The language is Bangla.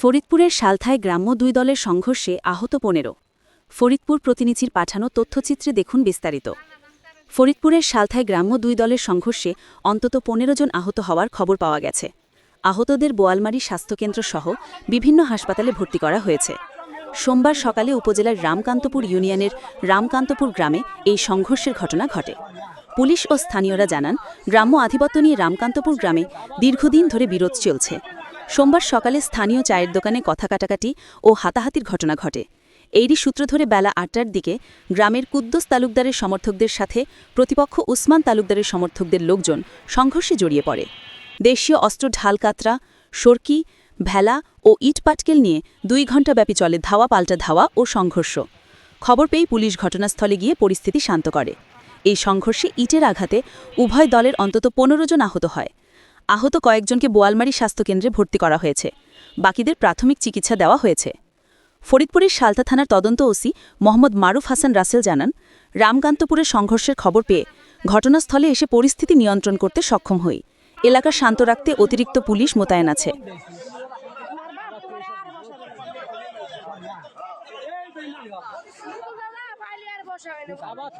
ফরিদপুরের সালথায় গ্রাম্য দুই দলের সংঘর্ষে আহত পনেরো। ফরিদপুর প্রতিনিধির পাঠানো তথ্যচিত্রে দেখুন বিস্তারিত। ফরিদপুরের সালথায় গ্রাম্য দুই দলের সংঘর্ষে অন্তত পনেরো জন আহত হওয়ার খবর পাওয়া গেছে। আহতদের বোয়ালমারি স্বাস্থ্যকেন্দ্র সহ বিভিন্ন হাসপাতালে ভর্তি করা হয়েছে। সোমবার সকালে উপজেলার রামকান্তপুর ইউনিয়নের রামকান্তপুর গ্রামে এই সংঘর্ষের ঘটনা ঘটে। পুলিশ ও স্থানীয়রা জানান, গ্রাম্য আধিপত্য নিয়ে রামকান্তপুর গ্রামে দীর্ঘদিন ধরে বিরোধ চলছে। সোমবার সকালে স্থানীয় চায়ের দোকানে কথা কাটাকাটি ও হাতাহাতির ঘটনা ঘটে। এরই সূত্র ধরে বেলা আটটার দিকে গ্রামের কুদ্দুস তালুকদারের সমর্থকদের সাথে প্রতিপক্ষ উসমান তালুকদারের সমর্থকদের লোকজন সংঘর্ষে জড়িয়ে পড়ে। দেশীয় অস্ত্র ঢালকাতরা সরকি, ভেলা ও ইটপাটকেল নিয়ে দুই ঘণ্টাব্যাপী চলে ধাওয়া, পাল্টা ধাওয়া ও সংঘর্ষ। খবর পেয়ে পুলিশ ঘটনাস্থলে গিয়ে পরিস্থিতি শান্ত করে। এই সংঘর্ষে ইটের আঘাতে উভয় দলের অন্তত পনেরো জন আহত হয়। আহত কয়েকজনকে বোয়ালমারি স্বাস্থ্যকেন্দ্রে ভর্তি করা হয়েছে। বাকিদের প্রাথমিক চিকিৎসা দেওয়া হয়েছে। ফরিদপুরের সালতা থানার তদন্ত ওসি মোহাম্মদ মারুফ হাসান রাসেল জানান, রামকান্তপুরের সংঘর্ষের খবর পেয়ে ঘটনাস্থলে এসে পরিস্থিতি নিয়ন্ত্রণ করতে সক্ষম হই। এলাকা শান্ত রাখতে অতিরিক্ত পুলিশ মোতায়েন আছে। আবার